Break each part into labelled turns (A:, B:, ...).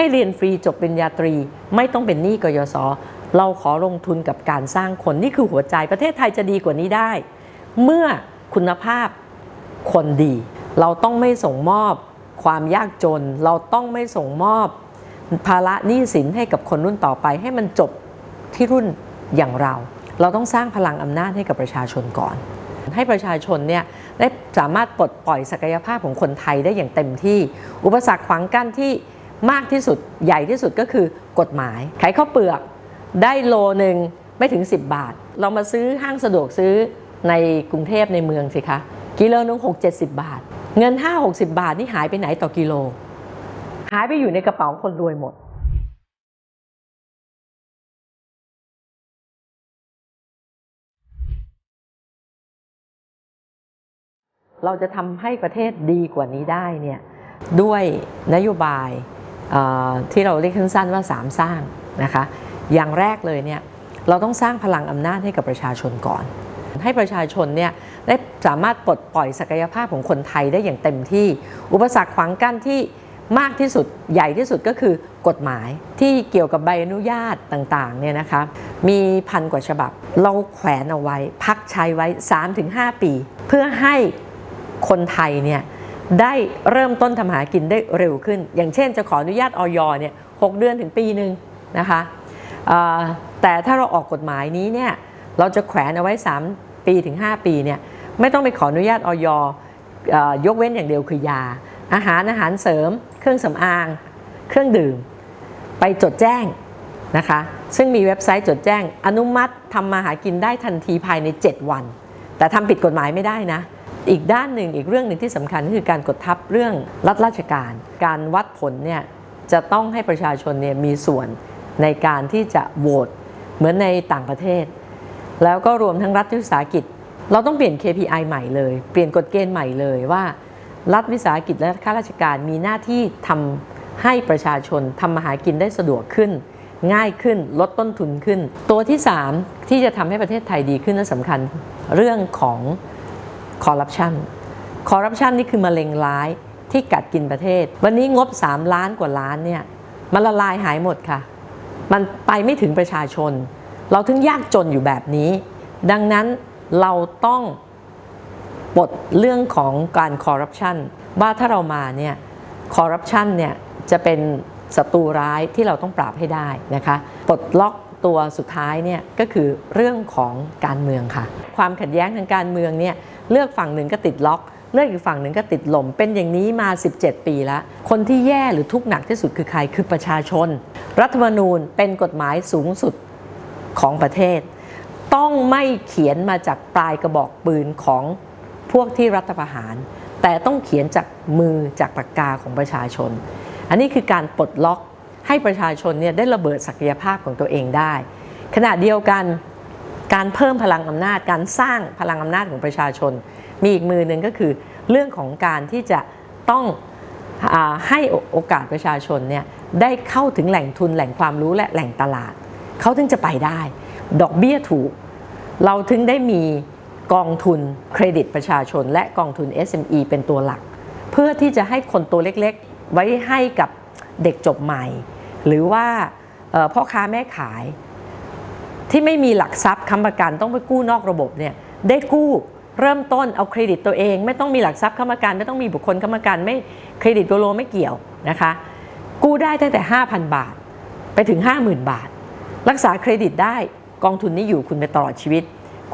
A: ให้เรียนฟรีจบปริญญาตรี ไม่ต้องเป็นหนี้กยศเราขอลงทุนกับการสร้างคนนี่คือหัวใจประเทศไทยจะดีกว่านี้ได้ เมื่อคุณภาพคนดี เราต้องไม่ส่งมอบความยากจน เราต้องไม่ส่งมอบภาระหนี้สินให้กับคนรุ่นต่อไป ให้มันจบที่รุ่นอย่างเรา เราต้องสร้างพลังอำนาจให้กับประชาชนก่อน ให้ประชาชนเนี่ยได้สามารถปลดปล่อยศักยภาพของคนไทยได้อย่างเต็มที่ อุปสรรคขวางกั้นที่ มากที่สุดใหญ่ที่สุดก็คือกฎหมาย ขายข้าวเปลือกได้โลหนึ่งไม่ถึง 10 บาท เรามาซื้อห้างสะดวกซื้อในกรุงเทพในเมืองสิคะ กิโลนึง6 70บาท เงิน5 60บาทนี่หายไปไหนต่อกิโล หายไปอยู่ในกระเป๋าคนรวยหมดเราจะทำให้ประเทศดีกว่านี้ได้เนี่ยด้วยนโยบาย ที่เราเรียกสั้นๆว่าสามสร้างนะคะอย่างแรกเลยเนี่ยเราต้องสร้างพลังอำนาจให้กับประชาชนก่อน ให้ประชาชนเนี่ยได้สามารถปลดปล่อยศักยภาพของคนไทยได้อย่างเต็มที่ อุปสรรคขวางกั้นที่มากที่สุดใหญ่ที่สุดก็คือกฎหมายที่เกี่ยวกับใบอนุญาตต่างๆเนี่ยนะคะมีพันกว่าฉบับ เราแขวนเอาไว้ พักใช้ไว้ 3-5 ปี เพื่อให้คนไทยเนี่ย ได้เริ่มต้นทำหากินได้เร็วขึ้น อย่างเช่นจะขออนุญาตออยเนี่ยหเดือนถึงปีหนึ่งนะคะแต่ถ้าเราออกกฎหมายนี้เนี่ยเราจะแขวนเอาไว้ 3 ปีถึง 5 ปีเนี่ยไม่ต้องไปขออนุญาตออยยกเว้นอย่างเดียวคือยา อาหารอาหารเสริม เครื่องสำอาง เครื่องดื่ม ไปจดแจ้งนะคะซึ่งมีเว็บไซต์จดแจ้งอนุมัติทำมาหากินได้ทันทีภายใน 7 วัน แต่ทำผิดกฎหมายไม่ได้นะ อีกด้านหนึ่งอีกเรื่องหนึ่งที่สำคัญก็คือการกดทับเรื่องรัฐราชการ การวัดผลเนี่ยจะต้องให้ประชาชนเนี่ยมีส่วนในการที่จะโหวตเหมือนในต่างประเทศ แล้วก็รวมทั้งรัฐวิสาหกิจ เราต้องเปลี่ยน KPI ใหม่เลย เปลี่ยนกฎเกณฑ์ใหม่เลยว่า รัฐวิสาหกิจและข้าราชการมีหน้าที่ทำให้ประชาชนทำมาหากินได้สะดวกขึ้น ง่ายขึ้นลดต้นทุนขึ้น ตัวที่ 3 ที่จะทำให้ประเทศไทยดีขึ้นและสำคัญ เรื่องของ คอร์รัปชันคอร์รัปชันนี่คือมะเร็งร้ายที่กัดกินประเทศ วันนี้งบ 3 ล้านกว่าล้านเนี่ยมันละลายหายหมดค่ะ มันไปไม่ถึงประชาชน เราถึงยากจนอยู่แบบนี้ ดังนั้นเราต้องปลดเรื่องของการคอร์รัปชันว่าถ้าเรามาเนี่ยคอร์รัปชันเนี่ยจะเป็นศัตรูร้ายที่เราต้องปราบให้ได้นะคะปลดล็อกตัวสุดท้ายเนี่ยก็คือเรื่องของการเมืองค่ะ ความขัดแย้งทางการเมืองเนี่ย เลือกฝั่งหนึ่งก็ติดล็อกเลือกอีกฝั่งหนึ่งก็ติดลม เป็นอย่างนี้มา 17 ปีแล้ว คนที่แย่หรือทุกข์หนักที่สุดคือใครคือประชาชน รัฐธรรมนูญเป็นกฎหมายสูงสุดของประเทศ ต้องไม่เขียนมาจากปลายกระบอกปืนของพวกที่รัฐประหาร แต่ต้องเขียนจากมือจากปากกาของประชาชน อันนี้คือการปลดล็อกให้ประชาชนเนี่ยได้ระเบิดศักยภาพของตัวเองได้ ขณะเดียวกัน การเพิ่มพลังอำนาจ การสร้างพลังอำนาจของประชาชน มีอีกมือหนึ่งก็คือเรื่องของการที่จะต้องอให้โอกาสประชาชนเนี่ยได้เข้าถึงแหล่งทุนแหล่งความรู้และแหล่งตลาด เขาถึงจะไปได้ ดอกเบี้ยถูก เราถึงได้มีกองทุนเครดิตประชาชน และกองทุน SME เป็นตัวหลัก เพื่อที่จะให้คนตัวเล็กๆ ไว้ให้กับเด็กจบใหม่ หรือว่าพ่อค้าแม่ขาย ที่ไม่มีหลักทรัพย์ค้ำประกันต้องไปกู้นอกระบบเนี่ยได้กู้เริ่มต้นเอาเครดิตตัวเอง ไม่ต้องมีหลักทรัพย์ค้ำประกันไม่ต้องมีบุคคลค้ำประกันไม่เครดิตโปรโลไม่เกี่ยวนะคะ กู้ได้ตั้งแต่ 5,000 บาท ไปถึง 50,000 บาท รักษาเครดิตได้กองทุนนี้อยู่คุณไปตลอดชีวิต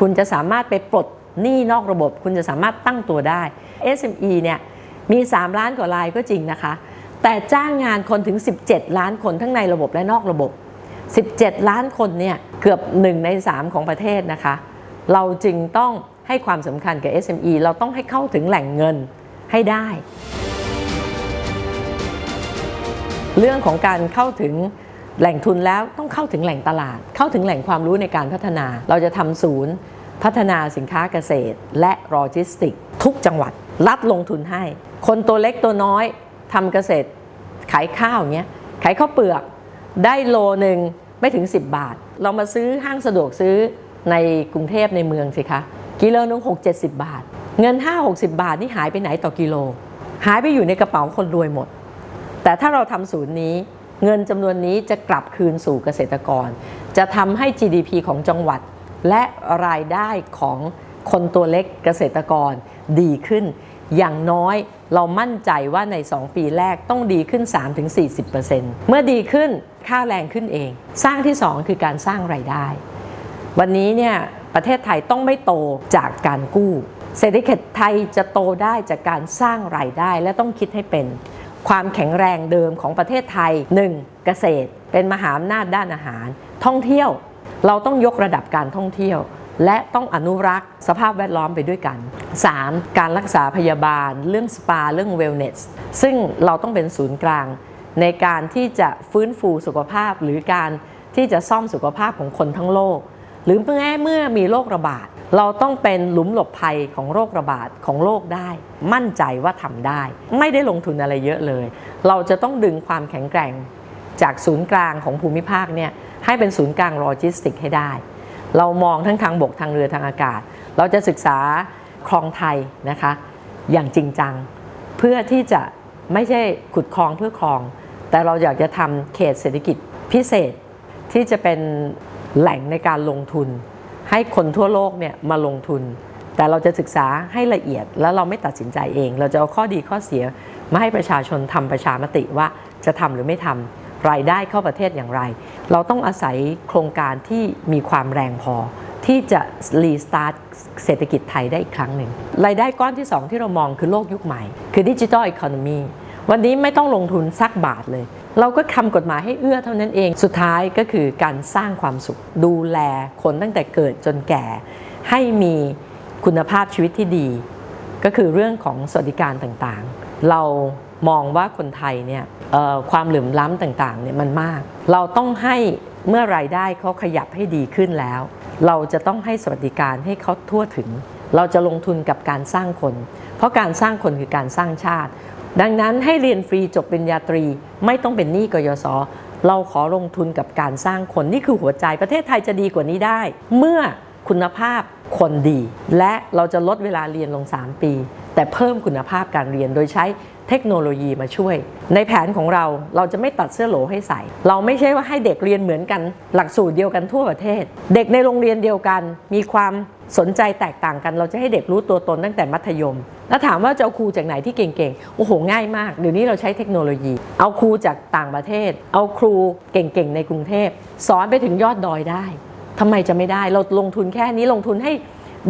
A: คุณจะสามารถไปปลดหนี้นอกระบบ คุณจะสามารถตั้งตัวได้ SME เนี่ยมี 3 ล้านกว่ารายก็จริงนะคะ แต่จ้างงานคนถึง 17 ล้านคนทั้งในระบบและนอกระบบ 17 ล้านคนเนี่ย กือบ1ใน3ของประเทศนะคะ เราจึงต้องให้ความสำคัญกับ SME เราต้องให้เข้าถึงแหล่งเงินให้ได้ เรื่องของการเข้าถึงแหล่งทุนแล้วต้องเข้าถึงแหล่งตลาด เข้าถึงแหล่งความรู้ในการพัฒนา เราจะทำศูนย์ พัฒนาสินค้าเกษตร และโลจิสติก ทุกจังหวัด รัฐลงทุนให้ คนตัวเล็กตัวน้อยทำเกษตรขายข้าวเงี้ยขายข้าวเปลือกได้โลหนึ่ง ไม่ถึง 10 บาท เรามาซื้อห้างสะดวกซื้อในกรุงเทพในเมืองสิคะกิโลนึง6 70บาท เงิน5 60บาทนี่หายไปไหนต่อกิโล หายไปอยู่ในกระเป๋าคนรวยหมด แต่ถ้าเราทำศูนย์นี้ เงินจำนวนนี้จะกลับคืนสู่เกษตรกร จะทำให้ GDP ของจังหวัด และรายได้ของคนตัวเล็กเกษตรกรดีขึ้น อย่างน้อยเรามั่นใจว่าใน 2 ปีแรกต้องดีขึ้น 3-40%เมื่อดีขึ้นค่าแรงขึ้นเอง สร้างที่ 2 คือการสร้างไรายได้ วันนี้เนี่ยประเทศไทยต้องไม่โตจากการกู้ เศรษฐกิจไทยจะโตได้จากการสร้างรายได้และต้องคิดให้เป็น ความแข็งแรงเดิมของประเทศไทย 1. เกษตร เป็นมหาอำนาจด้านอาหาร ท่องเที่ยว เราต้องยกระดับการท่องเที่ยว และต้องอนุรักษ์สภาพแวดล้อมไปด้วยกัน 3. การรักษาพยาบาล เรื่องสปาเรื่องเวลเนสซึ่งเราต้องเป็นศูนย์กลาง ในการที่จะฟื้นฟูสุขภาพ หรือการที่จะซ่อมสุขภาพของคนทั้งโลก หรือเมื่อเมื่อมีโรคระบาด เราต้องเป็นหลุมหลบภัยของโรคระบาดของโลกได้ มั่นใจว่าทำได้ ไม่ได้ลงทุนอะไรเยอะเลย เราจะต้องดึงความแข็งแกร่ง จากศูนย์กลางของภูมิภาคเนี่ยให้เป็นศูนย์กลางโลจิสติกให้ได้ เรามองทั้งทางบกทางเรือทางอากาศ เราจะศึกษาคลองไทยนะคะอย่างจริงจัง เพื่อที่จะไม่ใช่ขุดคลองเพื่อคลอง แต่เราอยากจะทำเขตเศรษฐกิจพิเศษที่จะเป็นแหล่งในการลงทุน ให้คนทั่วโลกเนี่ยมาลงทุน แต่เราจะศึกษาให้ละเอียดแล้วเราไม่ตัดสินใจเอง เราจะเอาข้อดีข้อเสียมาให้ประชาชนทำประชามติว่าจะทำหรือไม่ทำ รายได้เข้าประเทศอย่างไร เราต้องอาศัยโครงการที่มีความแรงพอ ที่จะรีสตาร์ทเศรษฐกิจไทยได้อีกครั้งหนึ่งรายได้ก้อนที่ 2 ที่เรามองคือโลกยุคใหม่ คือดิจิทัลอีโคโนมีวันนี้ไม่ต้องลงทุนสักบาทเลย เราก็ทำกฎหมายให้เอื้อเท่านั้นเอง สุดท้ายก็คือการสร้างความสุข ดูแลคนตั้งแต่เกิดจนแก่ ให้มีคุณภาพชีวิตที่ดี ก็คือเรื่องของสวัสดิการต่างๆ เรามองว่าคนไทยเนี่ย ความเหลื่อมล้ำต่างๆเนี่ยมันมาก เราต้องให้เมื่อรายได้เขาขยับให้ดีขึ้นแล้ว เราจะต้องให้สวัสดิการให้เขาทั่วถึง เราจะลงทุนกับการสร้างคน เพราะการสร้างคนคือการสร้างชาติ ดังนั้นให้เรียนฟรีจบปริญญาตรีไม่ต้องเป็นหนี้กยศเราขอลงทุนกับการสร้างคนนี่คือหัวใจประเทศไทยจะดีกว่านี้ได้ เมื่อคุณภาพคนดี และเราจะลดเวลาเรียนลง 3 ปี แต่เพิ่มคุณภาพการเรียนโดยใช้เทคโนโลยีมาช่วย ในแผนของเราเราจะไม่ตัดเสื้อโหลให้ใส่ เราไม่ใช่ว่าให้เด็กเรียนเหมือนกัน หลักสูตรเดียวกันทั่วประเทศ เด็กในโรงเรียนเดียวกัน มีความสนใจแตกต่างกัน เราจะให้เด็กรู้ตัวตนตั้งแต่มัธยม แล้วถามว่าจะเอาครูจากไหนที่เก่งๆ โอ้โห ง่ายมาก เดี๋ยวนี้เราใช้เทคโนโลยี เอาครูจากต่างประเทศ เอาครูเก่งๆ ในกรุงเทพ สอนไปถึงยอดดอยได้ทำไมจะไม่ได้ เราลงทุนแค่นี้ลงทุนให้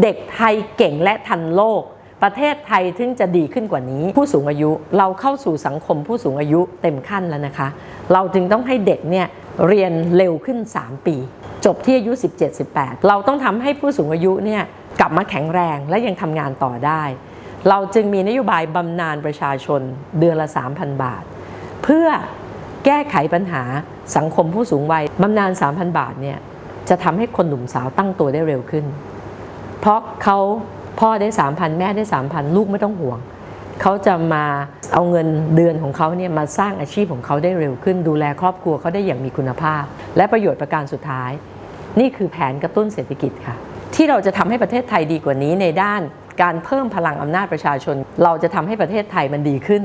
A: เด็กไทยเก่งและทันโลก ประเทศไทยถึงจะดีขึ้นกว่านี้ ผู้สูงอายุเราเข้าสู่สังคมผู้สูงอายุเต็มขั้นแล้วนะคะ เราจึงต้องให้เด็กเนี่ยเรียนเร็วขึ้น 3 ปี จบที่อายุ 17-18 เราต้องทำให้ผู้สูงอายุเนี่ยกลับมาแข็งแรงและยังทำงานต่อได้ เราจึงมีนโยบายบำนาญประชาชนเดือนละ 3,000 บาท เพื่อแก้ไขปัญหาสังคมผู้สูงวัยบำนาญ3,000 บาทเนี่ยจะทำให้คนหนุ่มสาวตั้งตัวได้เร็วขึ้น เพราะเขา พ่อได้3,000แม่ได้3,000ลูกไม่ต้องห่วง เขาจะมาเอาเงินเดือนของเขาเนี่ยมาสร้างอาชีพของเขาได้เร็วขึ้น ดูแลครอบครัวเขาได้อย่างมีคุณภาพ และประโยชน์ประการสุดท้าย นี่คือแผนกระตุ้นเศรษฐกิจค่ะ ที่เราจะทำให้ประเทศไทยดีกว่านี้ในด้านการเพิ่มพลังอำนาจประชาชน เราจะทำให้ประเทศไทยมันดีขึ้น